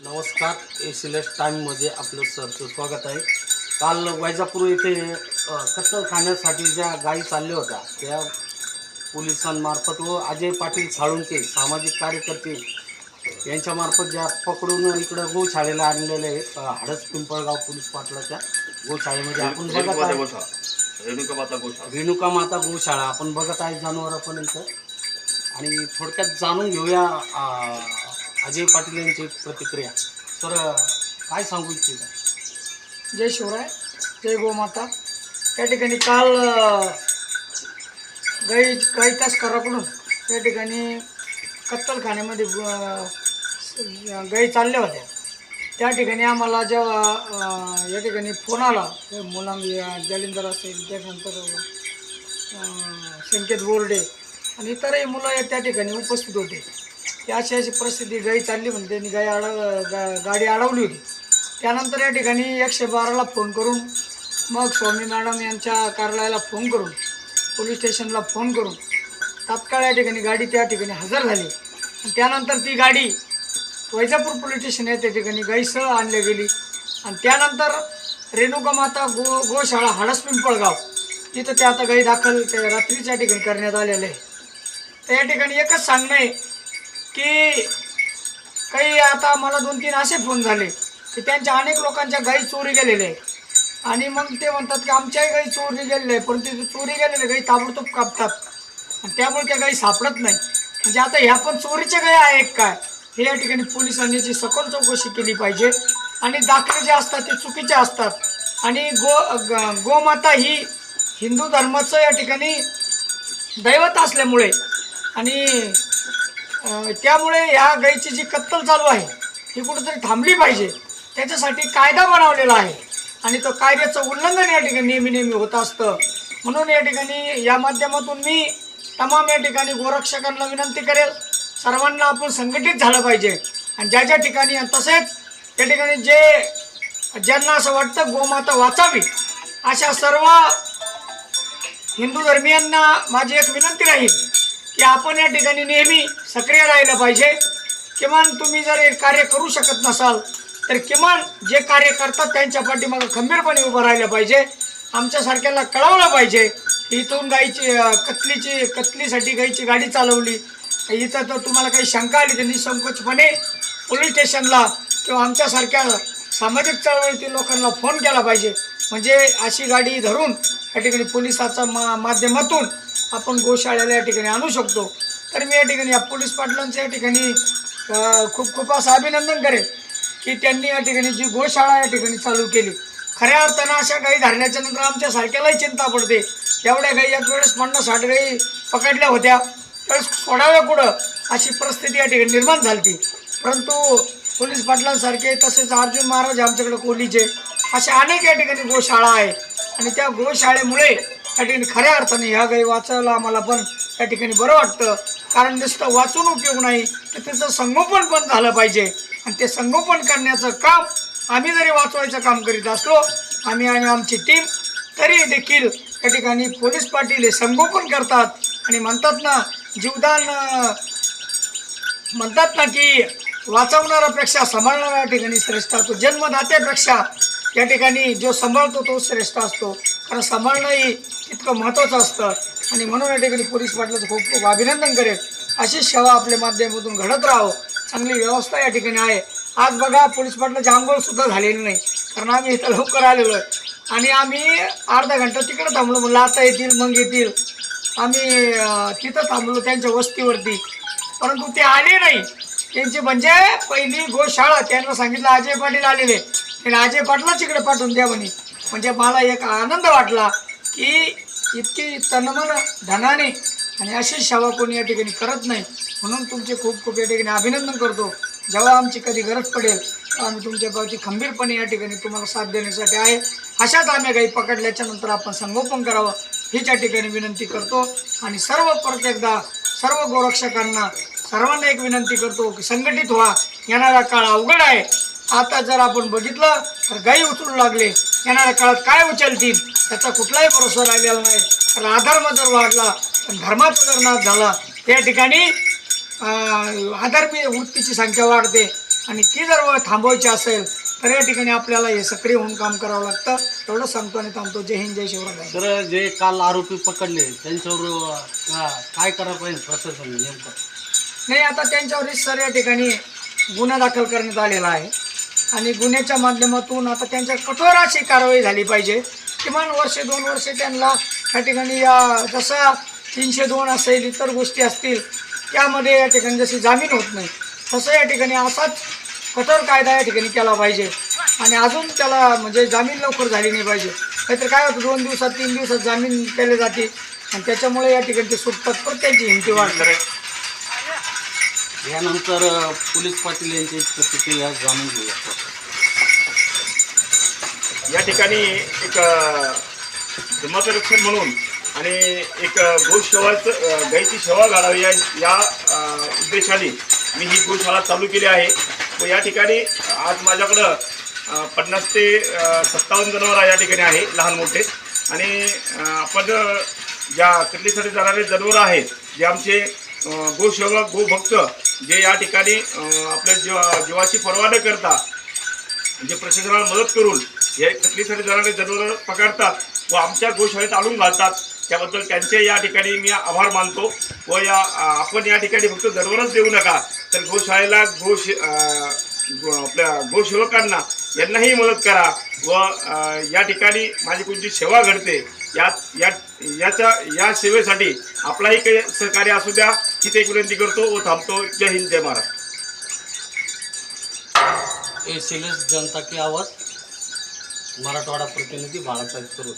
नमस्कार एसिलेस टाईममध्ये आपलं सरचं स्वागत आहे. काल वैजापूर येथे अ, कत्तल खाण्यासाठी ज्या गायी चालल्या होत्या त्या पोलिसांमार्फत व अजय पाटील साळुंके सामाजिक कार्यकर्ते यांच्यामार्फत ज्या पकडून इकडं गोशाळेला आणलेले आहेत अ, हडस पिंपळगाव पोलीस पाटलाच्या गोशाळेमध्ये. आपण बघत रेणुका आहे रेणुका माता गोशाळा. रेणुका माता गोशाळा. आपण बघत आहे जनावरं पण इथं आणि थोडक्यात जाणून घेऊया अजय पाटील यांची प्रतिक्रिया. तर काय सांगू इच्छिता? जय शिवराय जय गोमाता. या ठिकाणी काल गाई काही तास कराकडून या ठिकाणी कत्तलखान्यामध्ये गाई चालल्या होत्या. त्या ठिकाणी आम्हाला जेव्हा या ठिकाणी फोन आला मुलांना जालिंदर असेल त्यानंतर संकेत बोर्डे आणि इतरही मुलं त्या ठिकाणी उपस्थित होते. की अशी अशी परिस्थिती गाई चालली म्हणते त्यांनी गाई अडव गा गाडी अडवली होती. त्यानंतर या ठिकाणी एकशे बाराला फोन करून मग स्वामी मॅडम यांच्या कार्यालयाला फोन करून पोलीस स्टेशनला फोन करून तात्काळ या ठिकाणी गाडी त्या ठिकाणी हजर झाली. आणि त्यानंतर ती गाडी वैजापूर पोलीस स्टेशन आहे त्या ठिकाणी गाईसह आणली गेली. आणि त्यानंतर रेणुका माता गो गोशाळा हडस पिंपळगाव तिथं त्या आता गाई दाखल त्या रात्रीच्या ठिकाणी करण्यात आलेलं आहे तर या ठिकाणी एकच सांगणं आहे की काही आता मला दोन तीन असे फोन झाले की त्यांच्या अनेक लोकांच्या गाई चोरी गेलेल्या आहेत आणि मग ते म्हणतात की आमच्याही गाई चोरी गेलेले आहे परंतु ते चोरी गेलेले गाई ताबडतोब कापतात. आणि त्यामुळे त्या गाई सापडत नाही. म्हणजे आता ह्या पण चोरीच्या गाई आहेत काय? हे या ठिकाणी पोलिसांनी याची सखोल चौकशी केली पाहिजे. आणि दाखले जे असतात ते चुकीचे असतात. आणि गो ग- गोमाता ही हिंदू धर्माचं या ठिकाणी दैवत असल्यामुळे आणि त्यामुळे ह्या गायीची जी कत्तल चालू आहे ही कुठेतरी थांबली पाहिजे. त्याच्यासाठी कायदा बनवलेला आहे. आणि तो कायद्याचं उल्लंघन या ठिकाणी नेहमी नेहमी होत असतं. म्हणून या ठिकाणी या माध्यमातून मी तमाम या ठिकाणी गोरक्षकांना विनंती करेल सर्वांना आपण संघटित झालं पाहिजे. आणि ज्या ज्या ठिकाणी आणि तसेच त्या ठिकाणी जे ज्यांना असं वाटतं गोमाता वाचावी अशा सर्व हिंदू धर्मियांना माझी एक विनंती राहील. की आपण या ठिकाणी नेहमी सक्रिय राहिलं पाहिजे. किमान तुम्ही जर कार्य करू शकत नसाल तर किमान जे कार्य करतात त्यांच्या पाठीमागं खंबीरपणे उभं राहिलं पाहिजे. आमच्यासारख्याला कळवलं पाहिजे इथून गाईची कतलीची कतलीसाठी गाईची गाडी चालवली. इथं तर तुम्हाला काही शंका आली तर निसंकोचपणे पोलीस स्टेशनला किंवा आमच्यासारख्या सामाजिक चळवळीतील लोकांना फोन केला पाहिजे. म्हणजे अशी गाडी धरून या ठिकाणी पोलिसाच्या मा माध्यमातून आपण गोशाळेला या ठिकाणी आणू शकतो. तर मी या ठिकाणी या पोलीस पाटलांचं या ठिकाणी खूप खूप असं अभिनंदन करेन की त्यांनी या ठिकाणी जी गोशाळा या ठिकाणी चालू केली. खऱ्या अर्थानं अशा गाई धरण्याच्या नंतर आमच्या सारख्यालाही चिंता पडते. एवढ्या गाई एक वेळेस पन्नास साठ गाई पकडल्या होत्या. त्यावेळेस सोडाव्या कुठं? अशी परिस्थिती या ठिकाणी निर्माण झाली परंतु पोलीस पाटलांसारखे तसेच अर्जुन महाराज आमच्याकडे कोहलीचे अशा अनेक या ठिकाणी गोशाळा आहे. आणि त्या गोशाळेमुळे या ठिकाणी खऱ्या अर्थाने ह्या गाई वाचायला आम्हाला पण त्या ठिकाणी बरं वाटतं. कारण नुसतं वाचून उपयोग नाही तर त्याचं संगोपन पण झालं पाहिजे. आणि ते संगोपन करण्याचं काम आम्ही जरी वाचवायचं काम करीत असलो आम्ही आणि आमची टीम तरी देखील या ठिकाणी पोलीस पाटील हे संगोपन करतात. आणि म्हणतात ना जीवदान म्हणतात ना की वाचवणाऱ्यापेक्षा सांभाळणाऱ्या ठिकाणी श्रेष्ठ असतो. जन्मदात्यापेक्षा या ठिकाणी जो सांभाळतो तो श्रेष्ठ असतो. कारण सांभाळणंही इतकं महत्त्वाचं असतं. आणि म्हणून या ठिकाणी पोलीस पाटलाचं खूप खूप अभिनंदन करेल. अशी सेवा आपल्या माध्यमातून घडत राहो चांगली व्यवस्था या ठिकाणी आहे. आज बघा पोलीस पाटलाची आंघोळसुद्धा झालेली नाही. कारण आम्ही इथं लवकर आलेलो आहे. आणि आम्ही अर्धा घंटा तिकडे थांबलो. म्हणलं आता येतील मग येतील. आम्ही तिथं थांबलो त्यांच्या वस्तीवरती. परंतु ते आले नाही. त्यांची म्हणजे पहिली गोशाळा त्यांना सांगितलं अजय पाटील आलेले. त्यांनी अजय पाटलाच इकडे पाठवून द्या म्हणे. म्हणजे मला एक आनंद वाटला की इतकी तनमन धनाने आणि अशी सेवा कोणी या ठिकाणी करत नाही. म्हणून तुमचे खूप खूप या ठिकाणी अभिनंदन करतो. जेव्हा आमची कधी गरज पडेल तेव्हा आम्ही तुमच्या बाबती खंबीरपणे या ठिकाणी तुम्हाला साथ देण्यासाठी आहे. अशाच आम्ही गाई पकडल्याच्या नंतर आपण संगोपन करावं हीच्या ठिकाणी विनंती करतो. आणि सर्व प्रत्येकदा सर्व गोरक्षकांना सर्वांना एक विनंती करतो की संघटित व्हा. येणारा काळ अवघड आहे. आता जर आपण बघितलं तर गाई उचलू लागले. येणाऱ्या काळात काय उचलतील त्याचा कुठलाही भरोसा राहिलेला नाही. तर अधर्म जर वाढला तर धर्माचा जर नाश झाला. त्या ठिकाणी अं, वृत्तीची संख्या वाढते. आणि ती जर थांबवायची असेल तर या ठिकाणी आपल्याला हे सक्रिय होऊन काम करावं लागतं. एवढं सांगतो आणि थांबतो. जय हिंद जय शिवराय. तर जे काल आरोपी पकडले त्यांच्यावर काय करायला पाहिजे प्रशासन नेमकं? नाही आता त्यांच्यावर सर या ठिकाणी गुन्हा दाखल करण्यात आलेला आहे. आणि गुन्ह्याच्या माध्यमातून आता त्यांच्या कठोर अशी कारवाई झाली पाहिजे. किमान वर्षे दोन वर्षे त्यांना या ठिकाणी या जसं तीनशे दोन असेल इतर गोष्टी असतील त्यामध्ये या ठिकाणी जशी जामीन होत नाही तसं या ठिकाणी असाच कठोर कायदा या ठिकाणी केला पाहिजे. आणि अजून त्याला म्हणजे जामीन लवकर झाली नाही पाहिजे. नाहीतर काय होतं दोन दिवसात तीन दिवसात जामीन केले जाते आणि त्याच्यामुळे या ठिकाणी ते सुटतात पण त्यांची हिमती वाढते. यानंतर पोलीस पाटील यांची प्रतिक्रिया जाणून घेऊया. या ठिकाणी एक धर्माचं रक्षण म्हणून आणि एक अ, गोशाळाचं गाईची सेवा घालावी या या उद्देशाने मी ही गोशाळा चालू केली आहे. व या ठिकाणी आज माझ्याकडं पन्नास ते सत्तावन्न जनावर या ठिकाणी आहे लहान मोठे. आणि आपण ज्या कटलीसाठी जाणारे जनावरं आहेत जे आमचे गोसेवक गोभक्त जे या ठिकाणी आपल्या जीवा जीवाची पर्वा न करता जे प्रशासनाला मदत करून हे तकलीसाठी जाणारे जनावरं पकडतात व आमच्या गोशाळेत आणून घालतात त्याबद्दल त्यांचे या ठिकाणी मी आभार मानतो व या आपण या ठिकाणी फक्त जनावरच देऊ नका तर गोशाळेला गोश गो- आपल्या गोसेवकांना यांनाही मदत करा व या ठिकाणी माझी कोणती सेवा घडते या या याच्या या सेवेसाठी आपलाही काही सहकार्य असू द्या ही ते एक विनंती करतो व थांबतो. जय हिंद जय महाराज जनता की आवाज. मराठवाडा प्रतिनिधी बाळासाहेब सरोद